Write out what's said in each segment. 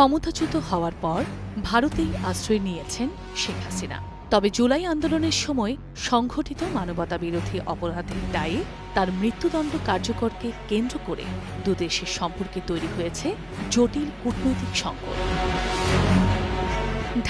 ক্ষমতাচ্যুত হওয়ার পর ভারতেই আশ্রয় নিয়েছেন শেখ হাসিনা। তবে জুলাই আন্দোলনের সময় সংঘটিত মানবতা বিরোধী অপরাধের দায়ে তার মৃত্যুদণ্ড কার্যকরকে কেন্দ্র করে দুদেশের সম্পর্কে তৈরি হয়েছে জটিল কূটনৈতিক সংকট।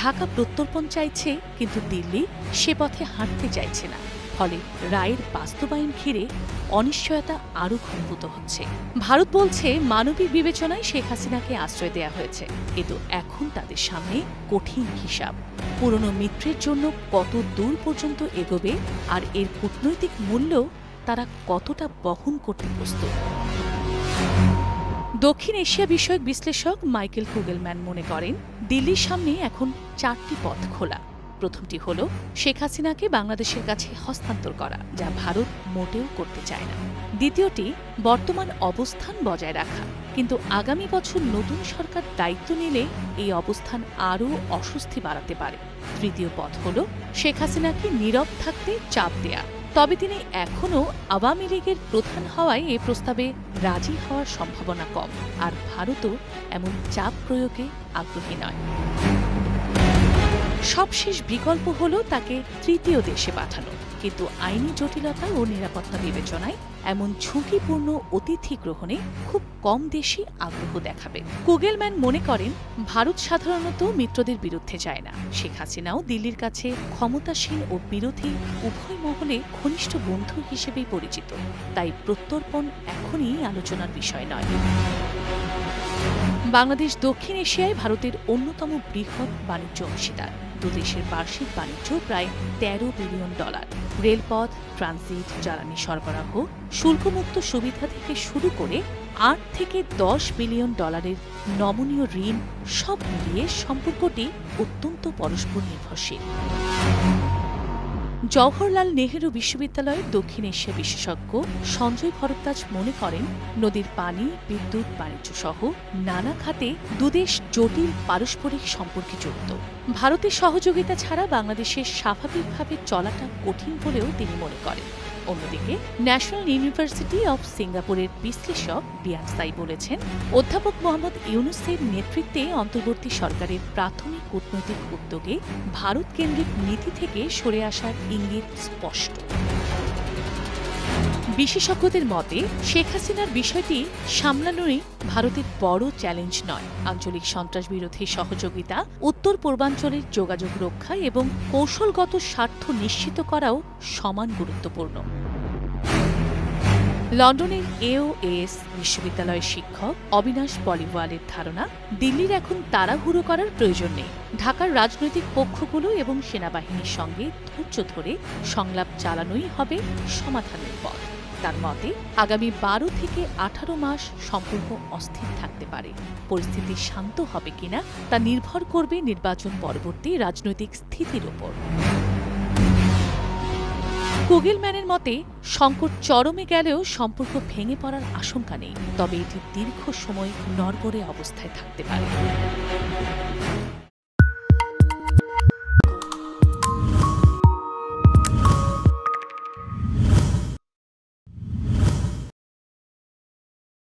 ঢাকা প্রত্যর্পণ চাইছে, কিন্তু দিল্লি সে পথে হাঁটতে চাইছে না। ফলে রায়ের বাস্তবায়ন ঘিরে অনিশ্চয়তা আরও ঘনীভূত হচ্ছে। ভারত বলছে, মানবিক বিবেচনায় শেখ হাসিনাকে আশ্রয় দেওয়া হয়েছে। কিন্তু এখন তাদের সামনে কঠিন হিসাব। পুরনো মিত্রের জন্য কত দূর পর্যন্ত এগোবে আর এর কূটনৈতিক মূল্য তারা কতটা বহন করতে প্রস্তুত? দক্ষিণ এশিয়া বিষয়ক বিশ্লেষক মাইকেল কুগেলম্যান মনে করেন, দিল্লির সামনে এখন চারটি পথ খোলা। প্রথমটি হল শেখ হাসিনাকে বাংলাদেশের কাছে হস্তান্তর করা, যা ভারত মোটেও করতে চায় না। দ্বিতীয়টি, বর্তমান অবস্থান বজায় রাখা। কিন্তু আগামী বছর নতুন সরকার দায়িত্ব নিলে এই অবস্থান আরও অস্বস্তি বাড়াতে পারে। তৃতীয় পথ হল শেখ হাসিনাকে নীরব থাকতে চাপ দেয়া। তবে তিনি এখনও আওয়ামী লীগের প্রধান হওয়ায় এ প্রস্তাবে রাজি হওয়ার সম্ভাবনা কম। আর ভারতও এমন চাপ প্রয়োগে আগ্রহী নয়। সবশেষ বিকল্প হল তাকে তৃতীয় দেশে পাঠানো। কিন্তু আইনি জটিলতা ও নিরাপত্তা বিবেচনায় এমন ঝুঁকিপূর্ণ অতিথি গ্রহণে খুব কম দেশই আগ্রহ দেখাবে। কুগেলম্যান মনে করেন, ভারত সাধারণত মিত্রদের বিরুদ্ধে যায় না। শেখ হাসিনাও দিল্লির কাছে ক্ষমতাসীন ও বিরোধী উভয় মহলে ঘনিষ্ঠ বন্ধু হিসেবেই পরিচিত। তাই প্রত্যর্পণ এখনই আলোচনার বিষয় নয়। বাংলাদেশ দক্ষিণ এশিয়ায় ভারতের অন্যতম বৃহৎ বাণিজ্য অংশীদার। দুদেশের বার্ষিক বাণিজ্য প্রায় তেরো বিলিয়ন ডলার। রেলপথ, ট্রানজিট, জ্বালানি সরবরাহ, শুল্কমুক্ত সুবিধা থেকে শুরু করে আট থেকে দশ বিলিয়ন ডলারের নমনীয় ঋণ সব মিলিয়ে সম্পর্কটি অত্যন্ত পরস্পর নির্ভরশীল। জওহরলাল নেহেরু বিশ্ববিদ্যালয়ের দক্ষিণ এশিয়া বিশেষজ্ঞ সঞ্জয় ভরদ্বাজ মনে করেন, নদীর পানি, বিদ্যুৎ, বাণিজ্য সহ নানা খাতে দুদেশ জটিল পারস্পরিক সম্পর্কে যুক্ত। ভারতের সহযোগিতা ছাড়া বাংলাদেশের স্বাভাবিকভাবে চলাটা কঠিন বলেও তিনি মনে করেন। অন্যদিকে ন্যাশনাল ইউনিভার্সিটি অব সিঙ্গাপুরের বিশ্লেষক বিয়ানসাই বলেছেন, অধ্যাপক মোহাম্মদ ইউনুসের নেতৃত্বে অন্তর্বর্তী সরকারের প্রাথমিক কূটনৈতিক উদ্যোগে ভারত কেন্দ্রিক নীতি থেকে সরে আসার ইঙ্গিত স্পষ্ট। বিশেষজ্ঞদের মতে, শেখ হাসিনার বিষয়টি সামলানোই ভারতের বড় চ্যালেঞ্জ নয়। আঞ্চলিক সন্ত্রাস বিরোধী সহযোগিতা, উত্তর পূর্বাঞ্চলের যোগাযোগ রক্ষা এবং কৌশলগত স্বার্থ নিশ্চিত করাও সমান গুরুত্বপূর্ণ। লন্ডনের এওএস বিশ্ববিদ্যালয়ের শিক্ষক অবিনাশ পলিওয়ালের ধারণা, দিল্লির এখন তাড়াহুড়ো করার প্রয়োজন নেই। ঢাকার রাজনৈতিক পক্ষগুলো এবং সেনাবাহিনীর সঙ্গে ধৈর্য ধরে সংলাপ চালানোই হবে সমাধানের পথ। তার মতে, আগামী বারো থেকে আঠারো মাস সম্পর্ক অস্থির থাকতে পারে। পরিস্থিতি শান্ত হবে কিনা তা নির্ভর করবে নির্বাচন পরবর্তী রাজনৈতিক স্থিতির ওপর। কুগেলম্যানের মতে, সংকট চরমে গেলেও সম্পর্ক ভেঙে পড়ার আশঙ্কা নেই, তবে এটি দীর্ঘ সময় নড়বড়ে অবস্থায় থাকতে পারে।